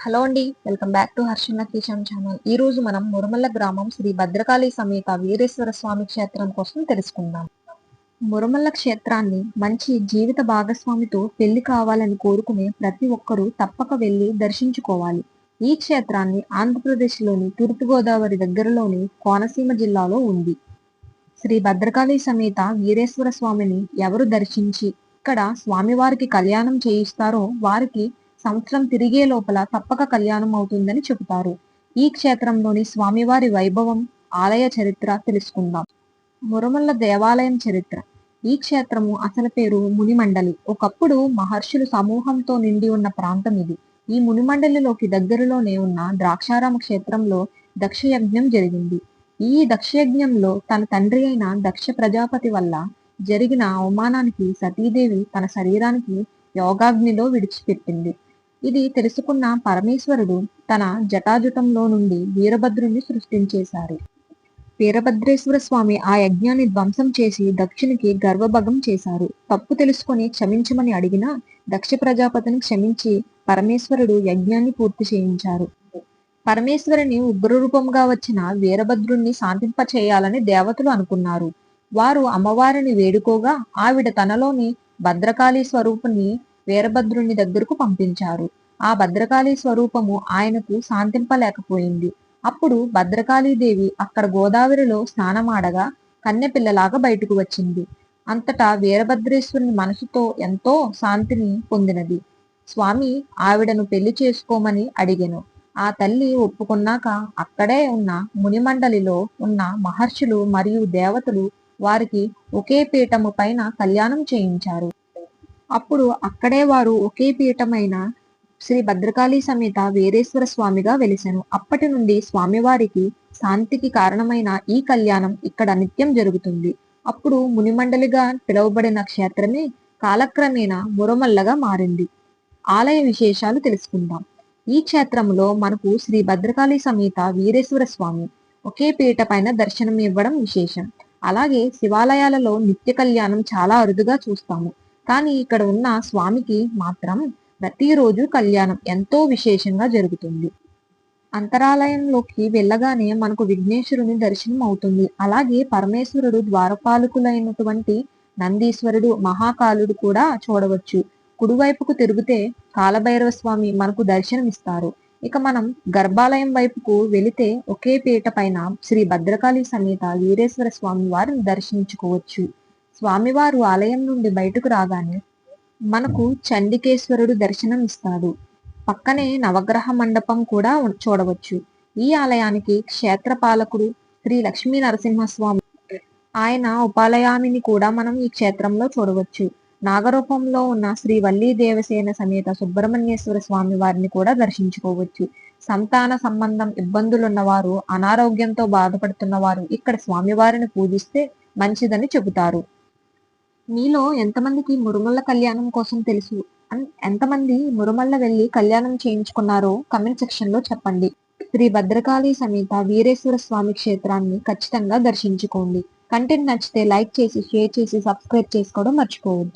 Hello అండి welcome back to Harshana Kishan channel. ఈ రోజు మనం మురమల్ల గ్రామం శ్రీ భద్రకాళి సమేత వీరేశ్వర స్వామి క్షేత్రం కోసం తెలుసుకుందాం. మురమల్ల క్షేత్రాన్ని మంచి జీవిత భాగస్వామితో పెళ్ళి కావాలని కోరుకునే ప్రతి ఒక్కరూ తప్పక వెళ్ళి దర్శించుకోవాలి. ఈ క్షేత్రాన్ని ఆంధ్రప్రదేశ్లోని తూర్పుగోదావరి దగ్గరలోని కోనసీమ జిల్లాలో ఉంది. శ్రీ భద్రకాళి సమేత వీరేశ్వర స్వామిని ఎవరు దర్శించి ఇక్కడ స్వామివారికి కళ్యాణం చేయిస్తారో వారికి సంవత్సరం తిరిగే లోపల తప్పక కళ్యాణం అవుతుందని చెబుతారు. ఈ క్షేత్రంలోని స్వామివారి వైభవం ఆలయ చరిత్ర తెలుసుకుందాం. మురమల్ల దేవాలయం చరిత్ర. ఈ క్షేత్రము అసలు పేరు మునిమండలి. ఒకప్పుడు మహర్షులు సమూహంతో నిండి ఉన్న ప్రాంతం ఇది. ఈ మునిమండలిలోకి దగ్గరలోనే ఉన్న ద్రాక్షారామ క్షేత్రంలో దక్షయజ్ఞం జరిగింది. ఈ దక్షయజ్ఞంలో తన తండ్రి అయిన దక్ష ప్రజాపతి వల్ల జరిగిన అవమానానికి సతీదేవి తన శరీరానికి యోగాగ్నిలో విడిచిపెట్టింది. ఇది తెలుసుకున్న పరమేశ్వరుడు తన జటాజుటంలో నుండి వీరభద్రుని సృష్టించేశారు. వీరభద్రేశ్వర స్వామి ఆ యజ్ఞాన్ని ధ్వంసం చేసి దక్షిణకి గర్వభగం చేశారు. తప్పు తెలుసుకొని క్షమించమని అడిగినా దక్ష ప్రజాపతిని క్షమించి పరమేశ్వరుడు యజ్ఞాన్ని పూర్తి చేయించారు. పరమేశ్వరుని ఉగ్రరూపంగా వచ్చిన వీరభద్రుణ్ణి శాంతింప చేయాలని దేవతలు అనుకున్నారు. వారు అమ్మవారిని వేడుకోగా ఆవిడ తనలోని భద్రకాళి స్వరూపుని వీరభద్రుని దగ్గరకు పంపించారు. ఆ భద్రకాళి స్వరూపము ఆయనకు శాంతింపలేకపోయింది. అప్పుడు భద్రకాళీదేవి అక్కడ గోదావరిలో స్నానమాడగా కన్నెపిల్లలాగా బయటకు వచ్చింది. అంతటా వీరభద్రేశ్వరుని మనసుతో ఎంతో శాంతిని పొందినది. స్వామి ఆవిడను పెళ్ళి చేసుకోమని అడిగెను. ఆ తల్లి ఒప్పుకున్నాక అక్కడే ఉన్న మునిమండలిలో ఉన్న మహర్షులు మరియు దేవతలు వారికి ఒకే పీఠము పైన కళ్యాణం చేయించారు. అప్పుడు అక్కడే వారు ఒకే పీఠమైన శ్రీ భద్రకాళి సమేత వీరేశ్వర స్వామిగా వెలిశాను అప్పటి నుండి స్వామివారికి శాంతికి కారణమైన ఈ కళ్యాణం ఇక్కడ నిత్యం జరుగుతుంది. అప్పుడు మునిమండలిగా పిలువబడిన క్షేత్రమే కాలక్రమేణా మురమల్లగా మారింది. ఆలయ విశేషాలు తెలుసుకుందాం. ఈ క్షేత్రంలో మనకు శ్రీ భద్రకాళి సమేత వీరేశ్వర స్వామి ఒకే పీట పైన దర్శనం ఇవ్వడం విశేషం. అలాగే శివాలయాలలో నిత్య కళ్యాణం చాలా అరుదుగా చూస్తాము. కానీ ఇక్కడ ఉన్న స్వామికి మాత్రం ప్రతిరోజు కళ్యాణం ఎంతో విశేషంగా జరుగుతుంది. అంతరాలయంలోకి వెళ్ళగానే మనకు విఘ్నేశ్వరుని దర్శనం అవుతుంది. అలాగే పరమేశ్వరుడు ద్వారపాలకులైనటువంటి నందీశ్వరుడు మహాకాలుడు కూడా చూడవచ్చు. కుడివైపుకు తిరిగితే కాలభైరవ స్వామి మనకు దర్శనం ఇస్తారు ఇక మనం గర్భాలయం వైపుకు వెళితే ఒకే పీట పైన శ్రీ భద్రకాళి సమేత వీరేశ్వర స్వామి వారిని దర్శించుకోవచ్చు. స్వామివారు ఆలయం నుండి బయటకు రాగానే మనకు చండికేశ్వరుడు దర్శనం ఇస్తాడు. పక్కనే నవగ్రహ మండపం కూడా చూడవచ్చు. ఈ ఆలయానికి క్షేత్ర పాలకుడు శ్రీ లక్ష్మీ నరసింహస్వామి ఆయన ఉపాలయామిని కూడా మనం ఈ క్షేత్రంలో చూడవచ్చు. నాగరూపంలో ఉన్న శ్రీ వల్లీ దేవసేన సమేత సుబ్రహ్మణ్యేశ్వర స్వామి వారిని కూడా దర్శించుకోవచ్చు. సంతాన సంబంధం ఇబ్బందులున్న వారు అనారోగ్యంతో బాధపడుతున్న వారు ఇక్కడ స్వామివారిని పూజిస్తే మంచిదని చెబుతారు. మీలో ఎంతమందికి మురుమల్ల కళ్యాణం కోసం తెలుసు? ఎంతమంది మురుమల్ల వెళ్ళి కళ్యాణం చేయించుకున్నారో కమెంట్ సెక్షన్లో చెప్పండి. శ్రీ భద్రకాళి సమేత వీరేశ్వర స్వామి క్షేత్రాన్ని ఖచ్చితంగా దర్శించుకోండి. కంటెంట్ నచ్చితే లైక్ చేసి షేర్ చేసి సబ్స్క్రైబ్ చేసుకోవడం మర్చిపోవద్దు.